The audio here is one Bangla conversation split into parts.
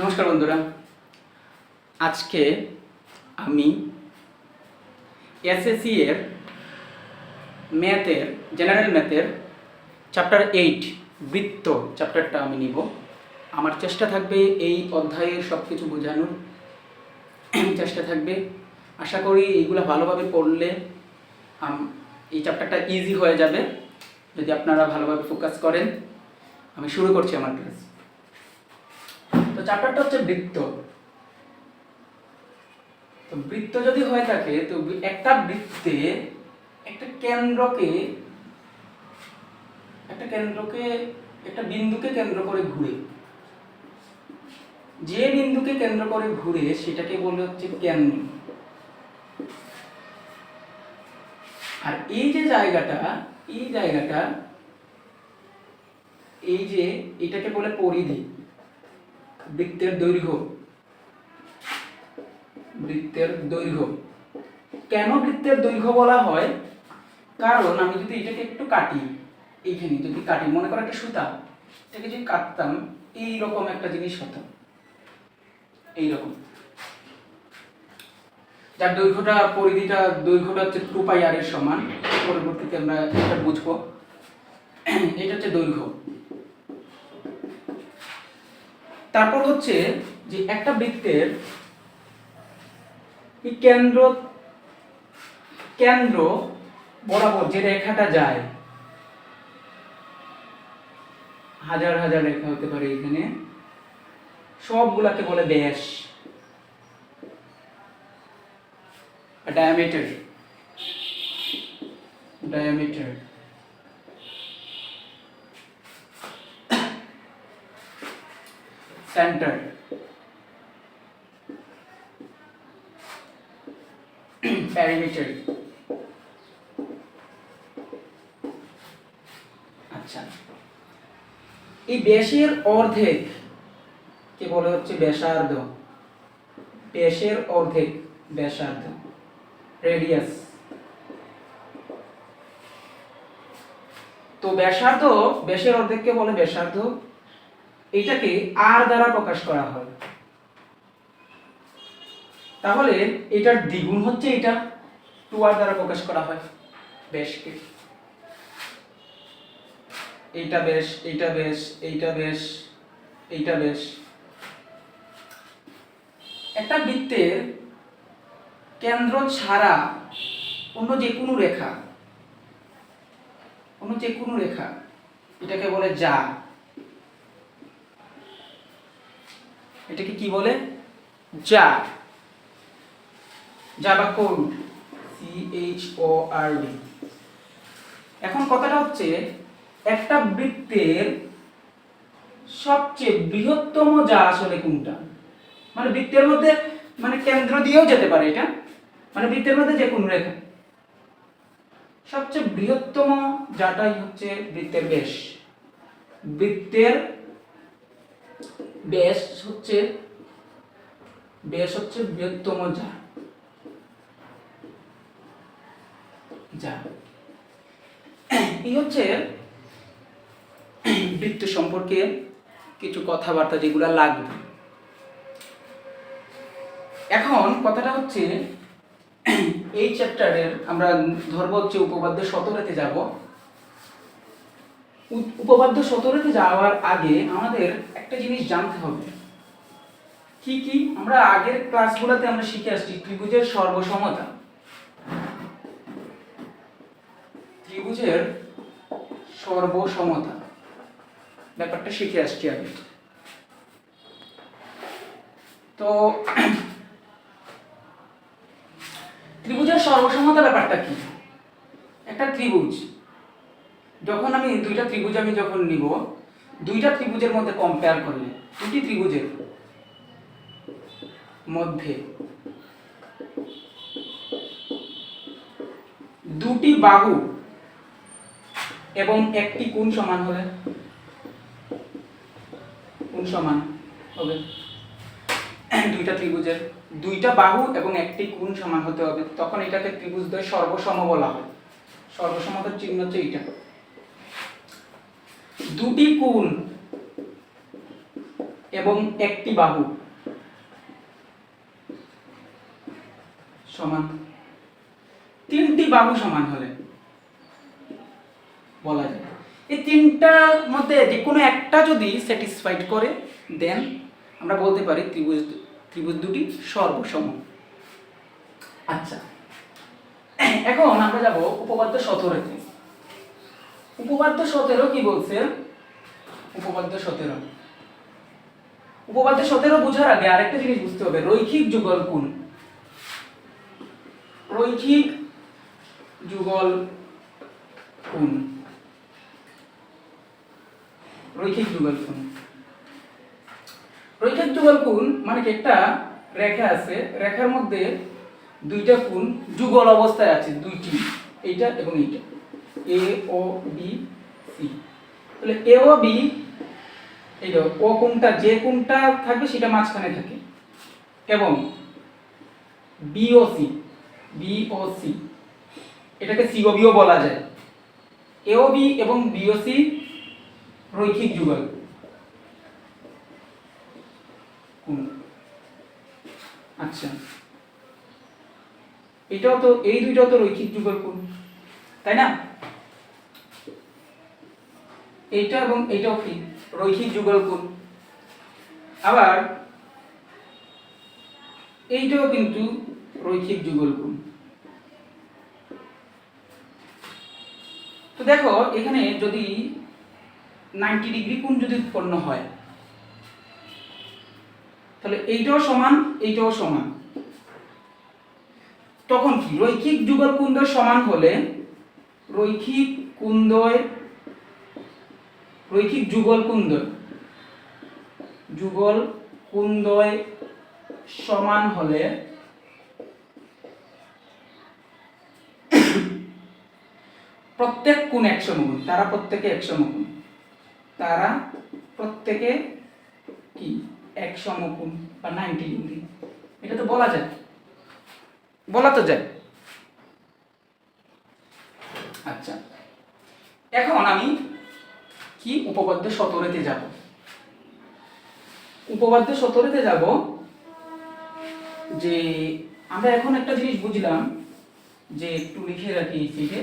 নমস্কার বন্ধুরা। আজকে আমি এসএসসি এর ম্যাথের জেনারেল ম্যাথের চ্যাপ্টার এইট বৃত্ত চ্যাপ্টারটা আমি নিব। আমার চেষ্টা থাকবে এই অধ্যায়ের সব কিছু বোঝানোর। চেষ্টা থাকবে। আশা করি এইগুলো ভালোভাবে পড়লে এই চ্যাপ্টারটা ইজি হয়ে যাবে। যদি আপনারা ভালোভাবে ফোকাস করেন, আমি শুরু করছি আমার ক্লাস তো চ্যাপ্টারটা হচ্ছে বৃত্ত। তো বৃত্ত যদি হয়ে থাকে, তো একটা বৃত্তে একটা কেন্দ্রকে একটা কেন্দ্রকে, একটা বিন্দুকে কেন্দ্র করে ঘুরে। যে বিন্দুকে কেন্দ্র করে ঘুরে, সেটাকে বলে হচ্ছে কেন্দ্র। আর এই যে জায়গাটা, এই জায়গাটা, এই যে এটাকে বলে পরিধি। বৃত্তের দৈর্ঘ্য। বৃত্তের দৈর্ঘ্য। কেন বৃত্তের দৈর্ঘ্য বলা হয়? কারণ আমি যদি এটাকে একটু কাটি, এইখানে যদি কাটি, মনে করো একটা সুতা, এটাকে যদি কাটতাম এই রকম একটা জিনিস হতো। এই রকম যার দৈর্ঘ্যটা, পরিধিটা, দৈর্ঘ্যটা হচ্ছে টু পাই আর এর সমান, পরবর্তীতে আমরা এটা বুঝব। এটা হচ্ছে দৈর্ঘ্য। তারপর হচ্ছে যে একটা বৃত্তের কেন্দ্র কেন্দ্র বরাবর যে রেখাটা যায়। হাজার হাজার রেখা হতে পারে এখানে। সবগুলাকে বলে ব্যাস। ডায়ামিটার ডায়ামিটার সেন্টার প্যারিমিটার আচ্ছা। এই ব্যাসের অর্ধেক, কে বলে হচ্ছে ব্যাসার্ধ? ব্যাসের অর্ধেক, ব্যাসার্ধ রেডিয়াস তো ব্যাসার্ধ, ব্যাসের অর্ধেককে বলে ব্যাসার্ধ। এটাকে আর দ্বারা প্রকাশ করা হয়। তাহলে এটার দ্বিগুণ হচ্ছে এটা। টু আর দ্বারা প্রকাশ করা হয়। ব্যাসকে এইটা বেশ এইটা বেশ এইটা বেশ এইটা বেশ। একটা বৃত্তের কেন্দ্র ছাড়া অন্য যে কোনো রেখা, অন্য যে কোনো রেখা, এটাকে বলে যা। এটাকে কি বলে? যা যা বা code C H O R D এখন কথাটা হচ্ছে, একটা বৃত্তের সবচেয়ে বৃহত্তম যা আসলে কোনটা? মানে বৃত্তের মধ্যে মানে কেন্দ্র দিয়েও যেতে পারে এটা। মানে বৃত্তের মধ্যে যে কোনো রেখা। সবচেয়ে বৃহত্তম যাটাই হচ্ছে বৃত্তের ব্যাস বৃত্তের ব্যাস হচ্ছে ব্যাস হচ্ছে বৃহত্তম যা। যা। এই হচ্ছে বৃত্ত সম্পর্কে কিছু কথাবার্তা যেগুলো লাগবে। এখন কথাটা হচ্ছে, এই চ্যাপ্টারের আমরা ধরবো হচ্ছে উপপাদ্য সতেরোতে যাব। উপপাদ্য সতেরোতে যাওয়ার আগে আমাদের একটা জিনিস জানতে হবে। কি কি? আমরা আগের ক্লাসগুলোতে আমরা শিখে আসছি, ত্রিভুজের সর্বসমতা। ত্রিভুজের সর্বসমতা। ব্যাপারটা শিখে আসছি আগে। তো ত্রিভুজের সর্বসমতা ব্যাপারটা কি? একটা ত্রিভুজ। যখন আমি দুইটা ত্রিভুজ আমি যখন নিব, দুইটা ত্রিভুজের মধ্যে কম্পেয়ার করলে দুটি ত্রিভুজের? মধ্যে। দুটি বাহু এবং একটি কোণ সমান হলে? কোণ সমান হবে? দুইটা ত্রিভুজের। দুইটা বাহু এবং একটি কোণ সমান হতে হবে। তখন এটাকে ত্রিভুজদ্বয় সর্বসম বলা হয়। সর্বসমতার চিহ্ন হচ্ছে এইটা। দুটি কোণ এবং একটি বাহু। সমান। তিনটি বাহু সমান হলে বলা যায়। এই তিনটার মধ্যে যে কোনো একটা যদি স্যাটিসফাইড করে দেন আমরা বলতে পারি ত্রিভুজ ত্রিভুজ দুটি সর্বসম। আচ্ছা। এখন আমরা যাব উপপাদ্য সতেরোতে। উপপাদ্য সতেরো কি বলছে? উপপাদ্য সতেরো। উপপাদ্য সতেরো বোঝার আগে আরেকটা জিনিস বুঝতে হবে, রৈখিক যুগল কোণ রৈখিক যুগল কোণ রৈখিক যুগল কোণ রৈখিক যুগল কোণ মানে কি একটা রেখা আছে, রেখার মধ্যে দুইটা কোণ যুগল অবস্থায় আছে, দুইটি, এইটা এবং এইটা। A, O, B, C. তাহলে এ, ও, বি এই ও কোনটা, যে কোনটা থাকবে সেটা মাঝখানে থাকে। এবং বিওসি বিওসি এটাকে সিওবিও বলা যায়। এওবি এবং বিওসি রৈখিক যুগল। আচ্ছা। এটাও তো, এই দুইটাও তো রৈখিক যুগল কোন? তাই না? এইটা এবং এইটাও কি? রৈখিক যুগল কোণ। আবার এইটাও কিন্তু রৈখিক যুগল কোণ। তো দেখো, এখানে যদি নাইনটি ডিগ্রি কোণ যদি উৎপন্ন হয়, তাহলে এইটাও সমান এইটাও সমান। তখন কি? রৈখিক যুগল কুন্দয় সমান হলে রৈখিক কুন্দয় রৈখিক যুগল কুন্দয় যুগল কুন্দয় সমান হলে প্রত্যেক কোণ একশো গুণ তারা প্রত্যেকে একশো গুণ তারা প্রত্যেকে কি? একশো গুণ বা নাইনটি ডিগ্রি। এটা তো বলা যায়। বলা তো যায়। আচ্ছা। এখন আমি কি? উপপাদ্য সতরেতে যাব। উপপাদ্য সতরেতে যাব যে আমরা এখন একটা জিনিস বুঝলাম যে একটু লিখে রাখি এই সিটে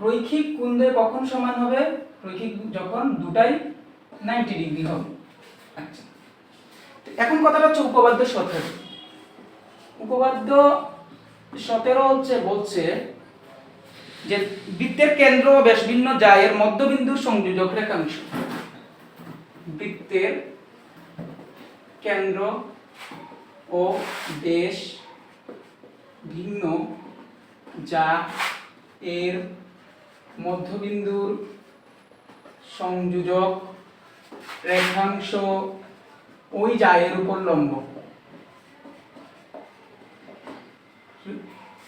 রৈখিক কুন্দে কখন সমান হবে? রৈখিক যখন দুটাই নাইনটি ডিগ্রি হবে। আচ্ছা। এখন কথাটা হচ্ছে উপপাদ্য সতেরো। উপপাদ্য সতেরো হচ্ছে বলছে যে বৃত্তের কেন্দ্র ও ব্যাসভিন্ন যায় এর মধ্যবিন্দু সংযোজক রেখাংশ। বৃত্তের কেন্দ্র ও দেশ ভিন্ন যা এর মধ্যবিন্দুর সংযোজক রেখাংশ ওই জায়ের উপর লম্ব।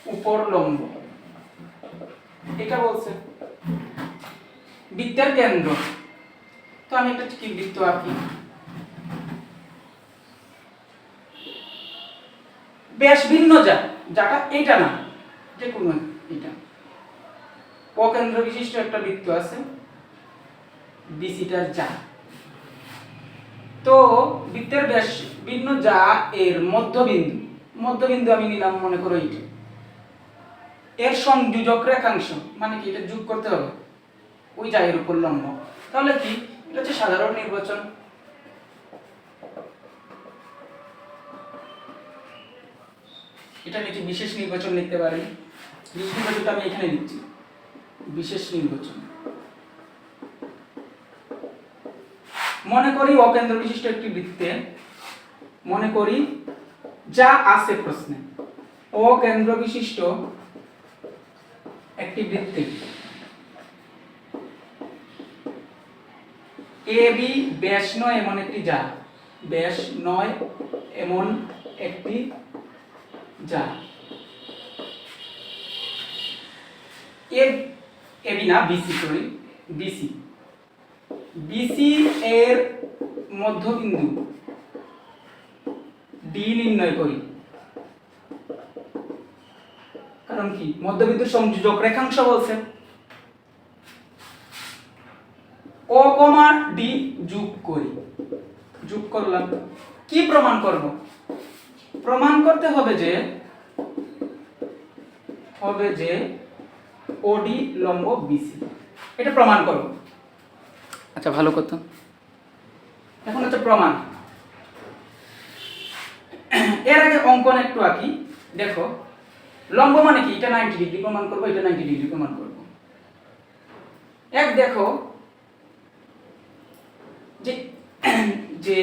উপর লম্ব। এটা বলছে। বৃত্তের কেন্দ্র। তো আমি একটা কি বৃত্ত আঁকি? ব্যাস ভিন্ন যা। যাটা এইটা না, যে কোনো এটা অকেন্দ্র বিশিষ্ট একটা বৃত্ত আছে। বিসিটার যা। তো বৃত্তের ব্যাস ভিন্ন যা এর মধ্যবিন্দু। মধ্যবিন্দু আমি নিলাম মনে করো এইটা। এর সংযোজক রেখাংশ মানে কি এটা যোগ করতে হবে? ওই জায়ের উপর লম্ব। তাহলে কি? এটা হচ্ছে সাধারণ নির্বাচন। এটা নিচে বিশেষ নির্বাচন লিখতে পারেন। বিশেষ নির্বাচনটা আমি এখানে লিখছি। বিশেষ নির্বাচন। মনে করি অকেন্দ্র বিশিষ্ট একটি বৃত্তে, মনে করি যা আছে প্রশ্নে। অকেন্দ্র বিশিষ্ট একটি বৃত্তে। এ, বি, ব্যাস নয় এমন একটি যা ব্যাস নয় এমন একটি যা এবি না বিসি সরি বিসি বিসি এর মধ্যবিন্দু। ডি নির্ণয় করি। কারণ কি? মধ্যবিন্দু সংযোজক রেখাংশ বলছে। ও কমা ডি যোগ করি। যোগ করলাম। কি প্রমাণ করব? প্রমাণ করতে হবে যে হবে যে ওডি লম্ব বিসি এটা প্রমাণ করব আচ্ছা ভালো কথা। এখন হচ্ছে প্রমাণ। এর আগে অঙ্কন একটু আঁকি। দেখো লম্ব মানে কি? এটা নাইনটি ডিগ্রি প্রমাণ করব, এটা নাইনটি ডিগ্রি প্রমাণ করব। এক দেখো, যে যে,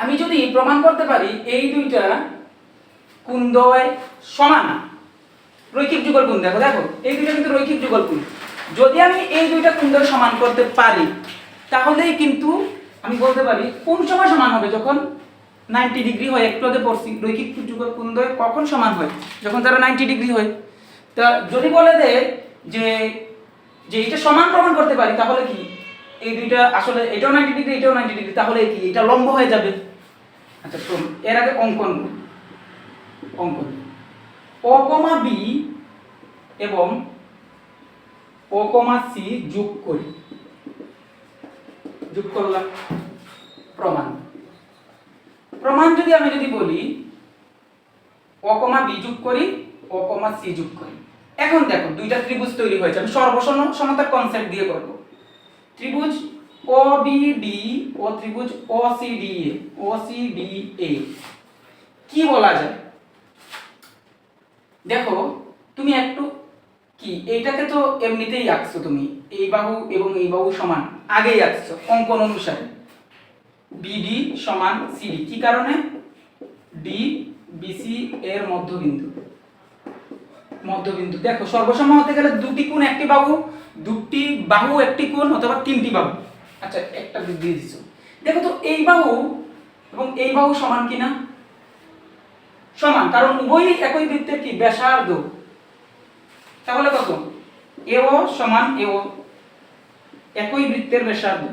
আমি যদি প্রমাণ করতে পারি, এই দুইটা কুন্দয় সমান। রৈখিক যুগল কোণ দেখো দেখো, এই দুইটা কিন্তু রৈখিক যুগল কোণ যদি আমি এই দুইটা কুন্দয় সমান করতে পারি, তাহলেই কিন্তু আমি বলতে পারি, কোন সময় সমান হবে যখন? নাইনটি ডিগ্রি হয় একটু আগে পড়ছি। রৈখিক যুগল কুন্দয় কখন সমান হয়? যখন তারা নাইনটি ডিগ্রি হয়। তা যদি বলে দেয় যে যে এটা সমান প্রমাণ করতে পারি, তাহলে কি? এই দুইটা আসলে এটাও নাইনটি ডিগ্রি, এটাও নাইনটি ডিগ্রি, তাহলে কি? এটা লম্ব হয়ে যাবে। আচ্ছা এর আগে অঙ্কন। অঙ্কন ও কমা বি এবং ও কমা সি যোগ করি। যোগ করলাম প্রমাণ। প্রমাণ যদি আমি যদি বলি, ও কমা বি যোগ করি, ও কমা সি যোগ করি। এখন দেখো, দুইটা ত্রিভুজ তৈরি হয়েছে, আমি সর্বসম সমতার কনসেপ্ট দিয়ে করব। ত্রিভুজ ও বি ডি, ও ত্রিভুজ O C D A, O C D A. কি বলা যায়? দেখো, তুমি একটু কি, এইটাকে তো এমনিতেই আঁকছো তুমি, এই বাহু এবং এই বাহু সমান, আগেই আঁকছো, অঙ্কন অনুসারে। বিডি সমান সিডি কি কারণে? ডি বিসি এর মধ্যবিন্দু। মধ্যবিন্দু। দেখো সর্বসম হতে গেলে দুটি কোণ একটি বাহু, দুটি বাহু একটি কোণ অথবা তিনটি বাহু। আচ্ছা একটা দিক দিয়ে দিছো। দেখো তো, এই বাহু এবং এই বাহু সমান কিনা? সমান, কারণ উভয়ই একই বৃত্তের কি? ব্যাসার্ধ। তাহলে কত? এও সমান এও। একই বৃত্তের ব্যাসার্ধ।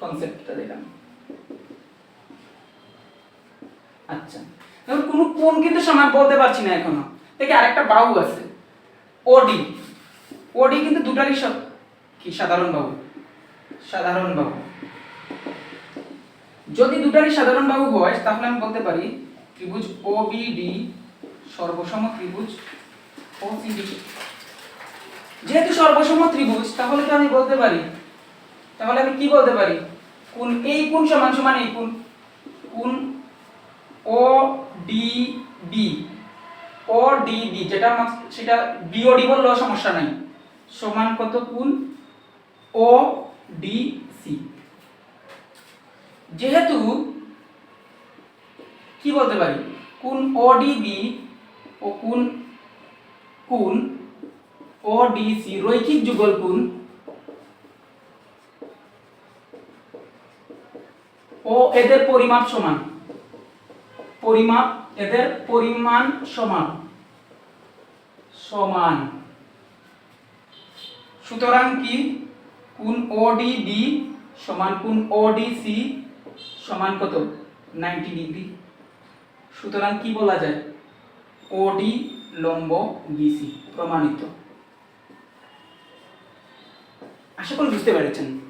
কনসেপ্টটা দিলাম আচ্ছা। এখন কোনো কোণ কিন্তু সমান বলতে পারছি না এখনও। দেখে আরেকটা বাহু আছে। ওডি ওডি কিন্তু দুটারই সব কি সাধারণ বাহু? সাধারণ বাহু। যদি দুটারই সাধারণ বাহু হয়, তাহলে আমি বলতে পারি ত্রিভুজ ওবিডি সর্বসম ত্রিভুজ ওসিডি যেহেতু সর্বসম ত্রিভুজ, তাহলে তো আমি বলতে পারি তাহলে আমি কি বলতে পারি? কোন এই কোণ সমান সমান এই কোণ কোণ O D B O D B যেটা সেটা বিওডি বললেও সমস্যা নাই। সমান কত কোণ ও ডি সি যেহেতু কি বলতে পারি? কোন ওডিবি ও কোন কোন ওডিসি রৈখিক যুগল কোণ ও এদের পরিমাপ সমান। পরিমাপ, এদের পরিমাণ সমান। সমান। সুতরাং কি? কোন ওডিবি সমান কোন ওডিসি সমান কত? 90 ডিগ্রি। সুতরাং কি বলা যায়? ওডি লম্ব বিসি প্রমাণিত। আশা করি বুঝতে পেরেছেন।